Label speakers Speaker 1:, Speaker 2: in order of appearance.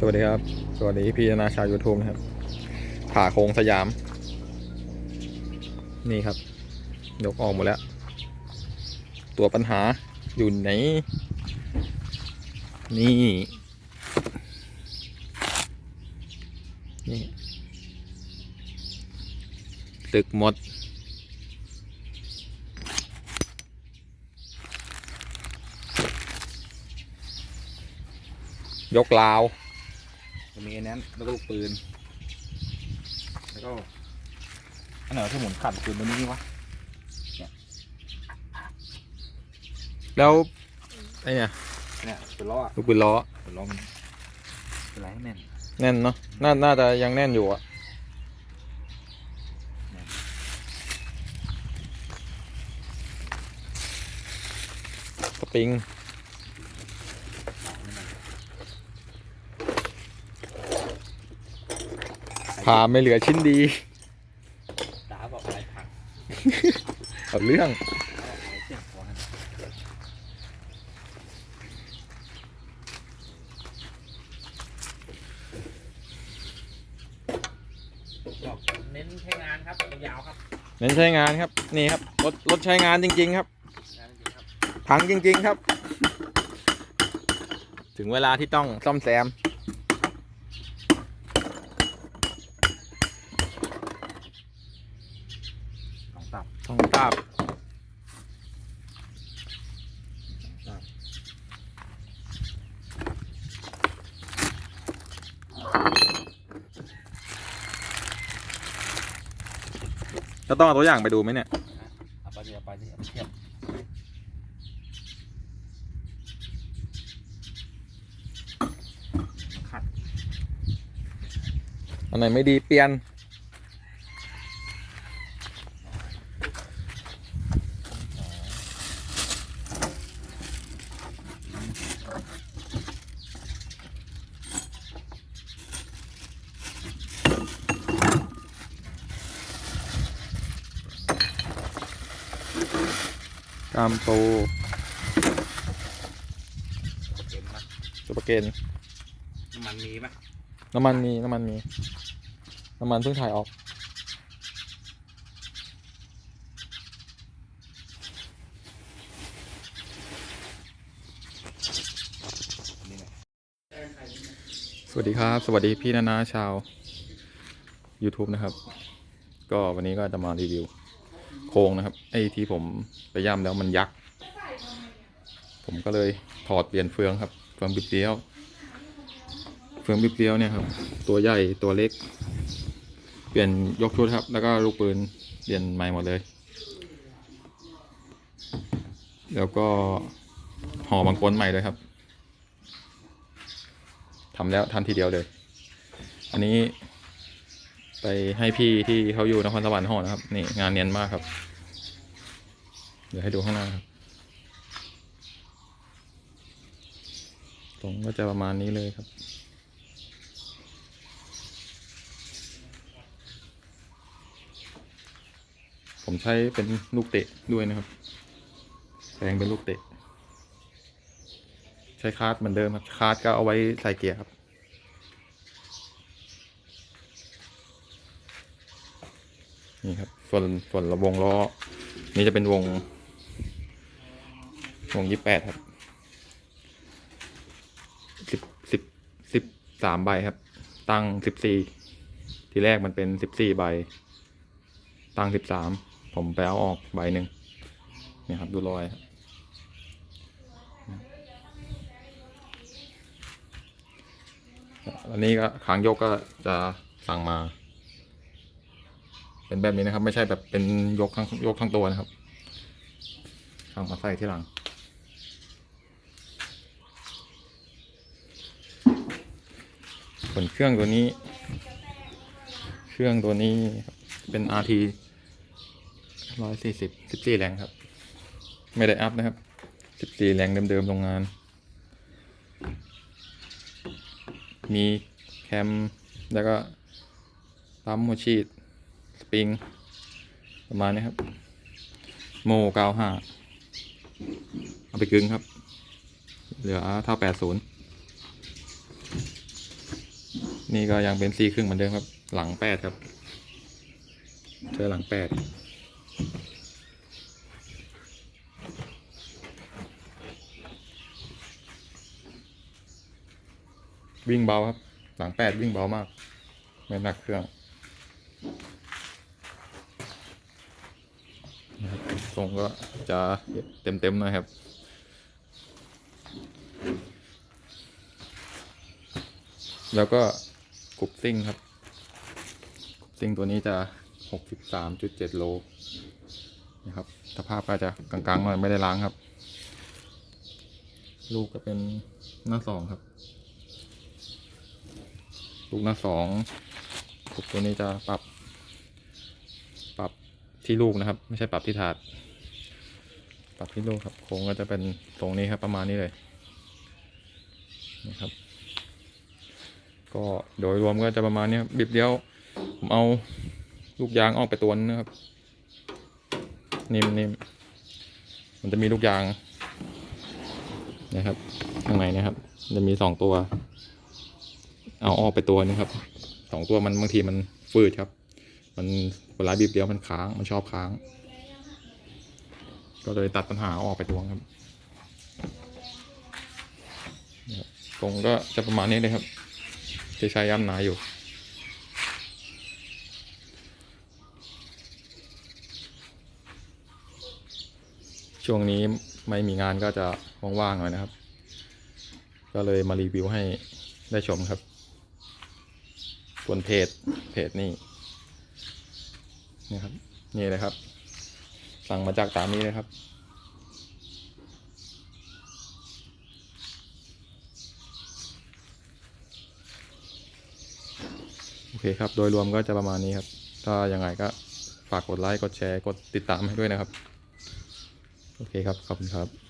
Speaker 1: สวัสดีครับ สวัสดีพี่นาชาวยูทูบนะครับ ผ่าโครงสยาม นี่ครับ ยกออกหมดแล้ว ตัวปัญหาอยู่ไหน นี่ นี่ตึกหมด ยกลาว
Speaker 2: จะมีไอ้นั้นแล้วก็ลูกปืน แล้วก็อันไหนวะที่หมุนขัดปืนตัวนี้วะ
Speaker 1: แล้วไอ้เนี่ย
Speaker 2: เนี่ยเป็นล้ออะ
Speaker 1: ลูกปืนล้อ
Speaker 2: เป็นล้อมันเป็นไรให้แน่น
Speaker 1: แน่นเนาะน่าน่าจะยังแน่นอยู่อะสปริง ผ่าไม่เหลือชิ้นดี
Speaker 2: ตาบอกอะไรพัง
Speaker 1: เอาเรื่อง
Speaker 2: อะไรเจ็บคอนะบอกเน้นใช้งานครับยาวๆครับ
Speaker 1: เน้นใช้งานครับ นี่ครับรถรถใช้งานจริง ๆ ครับ
Speaker 2: งานจริงๆครับ
Speaker 1: พังจริง ๆ ครับ ถึงเวลาที่ต้องซ่อมแซม
Speaker 2: ต้องตับ
Speaker 1: ต้องทราบ
Speaker 2: ตับ
Speaker 1: แล้วต้องเอาตัวอย่างไปดูไหมเนี่ย
Speaker 2: เอาไปดิเอาไปดิเอาไปเทียบขัด
Speaker 1: อันไหนไม่ดีเปลี่ยน กามโต
Speaker 2: เต็มนะ
Speaker 1: สุปเกน
Speaker 2: น้ำมันมีไหม
Speaker 1: น้ำมันมีน้ำมันมี น้ำมันเพิ่งถ่ายออก
Speaker 2: นี่ไง
Speaker 1: สวัสดีครับ สวัสดีพี่นานาชาว YouTube นะครับ ก็วันนี้ก็จะมารีวิว โครงนะครับ ไอ้ที่ผมไปย่ำแล้วมันยัก ผมก็เลยถอดเปลี่ยนเฟืองครับ เฟืองบิดเบี้ยว เฟืองบิดเบี้ยวเนี่ยครับ ตัวใหญ่ตัวเล็ก เปลี่ยนยกชุดครับ แล้วก็ลูกปืนเปลี่ยนใหม่หมดเลย แล้วก็ห่อบางกลใหม่เลยครับทำแล้วทันทีเดียวเลย อันนี้ ไปให้พี่ที่เขาอยู่นครสวรรค์ห่อนะครับ นี่งานเนียนมากครับ เดี๋ยวให้ดูข้างหน้าครับตรงก็จะประมาณนี้เลยครับ ผมใช้เป็นลูกเตะด้วยนะครับแปลงเป็นลูกเตะ ใช้คาร์ดเหมือนเดิมครับ คาร์ดก็เอาไว้ใส่เกียร์ครับ นี่ครับ ส่วนส่วนระวงล้อ นี่จะเป็นวง วงยี่แปดครับสิบสิบสิบสามใบครับ ตั้งสิบสี่ทีแรกมันเป็นสิบสี่ใบ ตั้งสิบสามผมไปเอาออกใบหนึ่งนี่ครับดูรอยครับอันนี้ก็ขางยกก็จะสั่งมา เป็นแบบนี้นะครับ ไม่ใช่แบบเป็นยกทั้งยกทั้งตัวนะครับสั่งมาใส่ที่หลัง ส่วนเครื่องตัวนี้ เครื่องตัวนี้เป็น RT ร้อยสี่สิบสิบสี่แรงครับ ไม่ได้อัพนะครับสิบสี่แรงเดิมๆโรงงาน มีแคม แล้วก็ปั๊มหัวฉีด สปริง ประมาณนี้ครับ โมเก้าห้าเอาไปกึ่งครับ เหลือเท่าแปดศูนย์นี่ก็ยังเป็นสีครึ่งเหมือนเดิมครับ หลังแปดครับ เจอหลังแปดวิ่งเบาครับ หลังแปดวิ่งเบามาก ไม่หนักเครื่องนะครับ ทรงก็จะเต็มๆนะครับ แล้วก็กรุบซิ่งครับกรุบซิ่งตัวนี้จะ 63.7 โลนะครับสภาพก็จะกลางๆหน่อยไม่ได้ล้างครับ ลูกก็เป็นหน้าสองครับ ลูกหน้าสองกรุบตัวนี้จะปรับ ปรับที่ลูกนะครับ ไม่ใช่ปรับที่ถาด ปรับที่ลูกครับโค้งก็จะเป็นตรงนี้ครับประมาณนี้เลยนะครับ ก็โดยรวมก็จะประมาณนี้ครับบิบเดียวผมเอาลูกยางออกไปตัวนึงนะครับนิ่มๆมันจะมีลูกยางนะครับข้างในนะครับ จะมีสองตัว เอาออกไปตัวนึงครับสองตัวมันบางทีมันฟืดครับ มันเวลาบีบเดียวมันค้างมันชอบค้าง ก็เลยตัดปัญหาเอาออกไปตัวครับครับตรงก็จะประมาณนี้เลยครับที่ใช้ย่ำหนาอยู่ช่วงนี้ไม่มีงานก็จะว่างๆหน่อยนะครับ ก็เลยมารีวิวให้ได้ชมครับบนเพจเพจนี่นี่ครับ นี่เลยครับ สั่งมาจากตามนี้เลยครับ โอเคครับ โดยรวมก็จะประมาณนี้ครับ ถ้ายังไงก็ฝากกดไลค์ กดแชร์ กดติดตามให้ด้วยนะครับ โอเคครับ ขอบคุณครับ